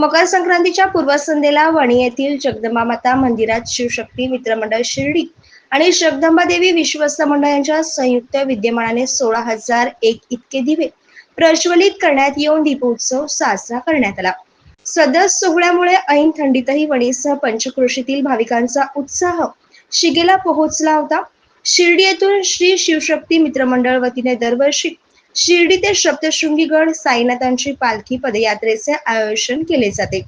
मकर संक्रांतीच्या पूर्वसंध्येला वणी येथील जगदंबा माता मंदिरात शिवशक्ती मित्रमंडळ शिर्डी आणि जगदंबा देवी विश्वस्त मंडळ यांच्या संयुक्त विद्यमानाने सोळा हजार एक इतके दिवे प्रज्वलित करण्यात येऊन दीपोत्सव साजरा करण्यात आला. सदर सोहळ्यामुळे ऐन थंडीतही वणीसह पंचक्रोशीतील भाविकांचा उत्साह शिगेला पोहोचला होता. शिर्डी येथून श्री शिवशक्ती मित्रमंडळ वतीने दरवर्षी शिर्डी ते सप्तशृंगीगड साईनाथांची पालखी पदयात्रेचे आयोजन केले जाते.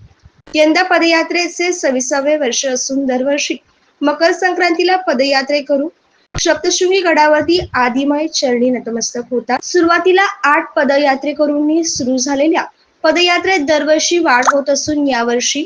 यंदा पदयात्रेचे सविसावे वर्ष असून दरवर्षी मकर संक्रांतीला पदयात्रे करू सप्तशृंगी गडावरती आदिमय चरणी नतमस्तक होतात. सुरुवातीला आठ पदयात्रेकरूंनी सुरू झालेल्या पदयात्रेत दरवर्षी वाढ होत असून यावर्षी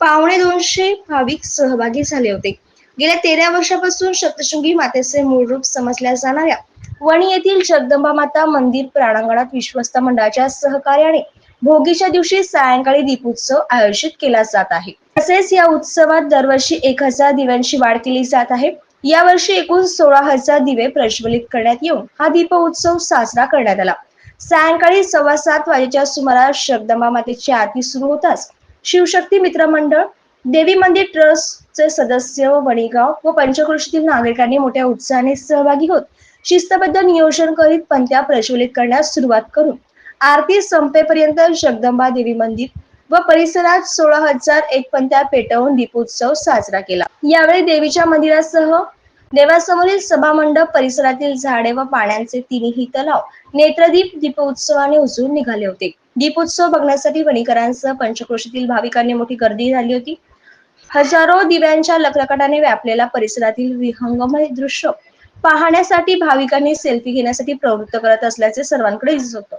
पावणे दोनशे भाविक सहभागी झाले होते. गेल्या तेरा वर्षापासून सप्तशृंगी मातेचे मूळ रूप समजल्या जाणाऱ्या वणी येथील जगदंबा माता मंदिर प्रांगणात विश्वस्त मंडळाच्या सहकार्याने भोगीच्या दिवशी सायंकाळी दीपोत्सव आयोजित केला जात आहे. तसेच या उत्सवात दरवर्षी एक हजार दिव्यांची वाढ केली जात आहे. यावर्षी एकूण सोळा हजार दिवे प्रज्वलित करण्यात येऊन हा दीपोत्सव साजरा करण्यात आला. सायंकाळी सव्वा सात वाजेच्या सुमारास जगदंबा मातेची आरती सुरू होताच शिवशक्ती मित्र मंडळ देवी मंदिर ट्रस्टचे सदस्य वणीगाव व पंचकृषीतील नागरिकांनी मोठ्या उत्साहाने सहभागी होत शिस्तबद्ध नियोजन करीत पंत्या प्रज्वलित करण्यास सुरुवात करून आरती संपेपर्यंत जगदंबा देवी मंदिर व परिसरात सोळा हजार एक पंत्या पेटवून दीपोत्सव साजरा केला. यावेळी देवीच्या मंदिरासह देवासमोरील सभामंडप परिसरातील झाडे व पाण्याचे तिन्ही तलाव नेत्रदीप दीपोत्सवाने उजळून निघाले होते. दीपोत्सव बघण्यासाठी वणीकरांसह पंचक्रोशीतील भाविकांनी मोठी गर्दी झाली होती. हजारो दिव्यांच्या लखलकटाने व्यापलेला परिसरातील विहंगमय दृश्य पाहण्यासाठी भाविकांनी सेल्फी घेण्यासाठी प्रवृत्त करत असल्याचे सर्वांकडे दिसत होतं.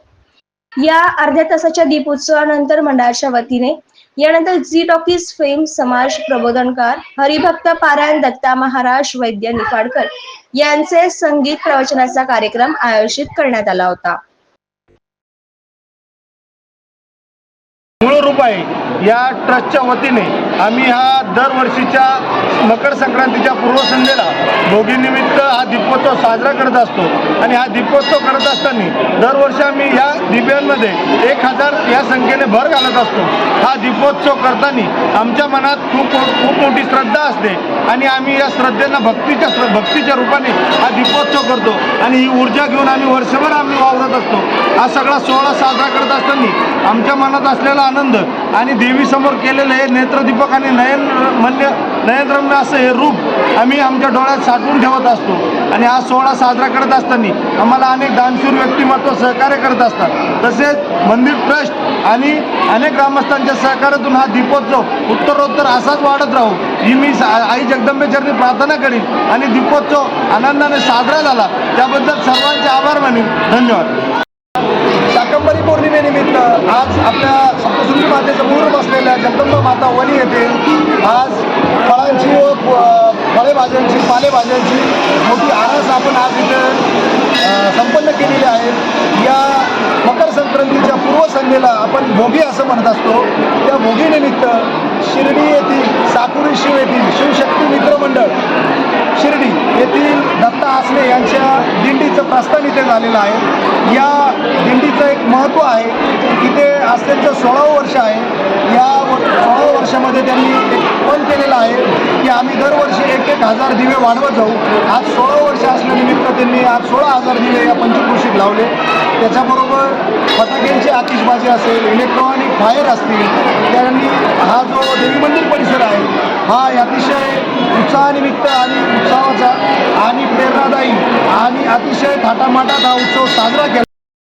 या अर्ध्या तासाच्या दीपोत्सवानंतर मंडळाच्या वतीने यानंतर झी टॉकीज फेम समाज प्रबोधनकार हरिभक्त पारायण दत्ता महाराज वैद्य निफाडकर यांचे संगीत प्रवचनाचा कार्यक्रम आयोजित करण्यात आला होता. मूळ रूप आहे या ट्रस्टच्या वतीने आम्ही हा दरवर्षीच्या मकर संक्रांतीच्या पूर्वसंध्येला भोगीनिमित्त हा दीपोत्सव साजरा करत असतो. आणि हा दीपोत्सव करत असताना दरवर्षी आम्ही या दिव्यांमध्ये एक हजार या संख्येने भर घालत असतो. हा दीपोत्सव करताना आमच्या मनात खूप खूप मोठी श्रद्धा असते. आणि आम्ही या श्रद्धेला भक्तीच्या भक्तीच्या रूपाने हा दीपोत्सव करतो. आणि ही ऊर्जा घेऊन आम्ही वर्षभर आम्ही वावरत असतो. हा सगळा सोहळा साजरा करत असताना आमच्या मनात असलेला आनंद आणि देवीसमोर केलेलं हे नेत्रदीपक आणि नयन म्हणजे मल्य नयनरम्य असं हे रूप आम्ही आमच्या डोळ्यात साठवून ठेवत असतो. आणि हा सोहळा साजरा करत असताना आम्हाला अनेक दानशूर व्यक्तिमत्व सहकार्य करत असतात. तसेच मंदिर ट्रस्ट आणि अनेक ग्रामस्थांच्या सहकार्यातून हा दीपोत्सव उत्तरोत्तर असाच वाढत राहू ही मी आई जगदंबेचरणी प्रार्थना करीन. आणि दीपोत्सव आनंदाने साजरा झाला. त्याबद्दल सर्वांचे आभार मानेन धन्यवाद. शाकंबरी पौर्णिमेनिमित्त आज आपल्या सप्तशृंगी मातेचं बसलेल्या असलेल्या आता वणी येथील आज फळांची व फळेभाज्यांची पालेभाज्यांची मोठी आरास आपण आज इथे संपन्न केलेली आहे. या मकर संक्रांतीच्या पूर्वसंध्येला आपण भोगी असं म्हणत असतो. त्या भोगीनिमित्त शिर्डी येथील साकुरी शिव येथील शिवशक्ती मित्रमंडळ शिर्डी येथील दत्ता आसने यांच्या दिंडीचं प्रस्थान इथे झालेलं आहे. या दिंडीचं एक महत्त्व आहे. की ते आज त्यांचं सोळावं वर्ष आहे. या व- वर्षामध्ये त्यांनी एक पण केलेलं आहे की आम्ही दरवर्षी एक एक हजार दिवे वाढवत जाऊ. आज सोळा वर्ष असल्यानिमित्त त्यांनी आज सोळा हजार दिवे या पंचकृषीत लावले. त्याच्याबरोबर फटाक्यांची आतिषबाजी असेल इलेक्ट्रॉनिक फायर असतील त्यांनी हा जो देवी मंदिर परिसर आहे हा अतिशय उत्साहानिमित्त आणि अतिशय थाटामाटात हा उत्सव साजरा केला.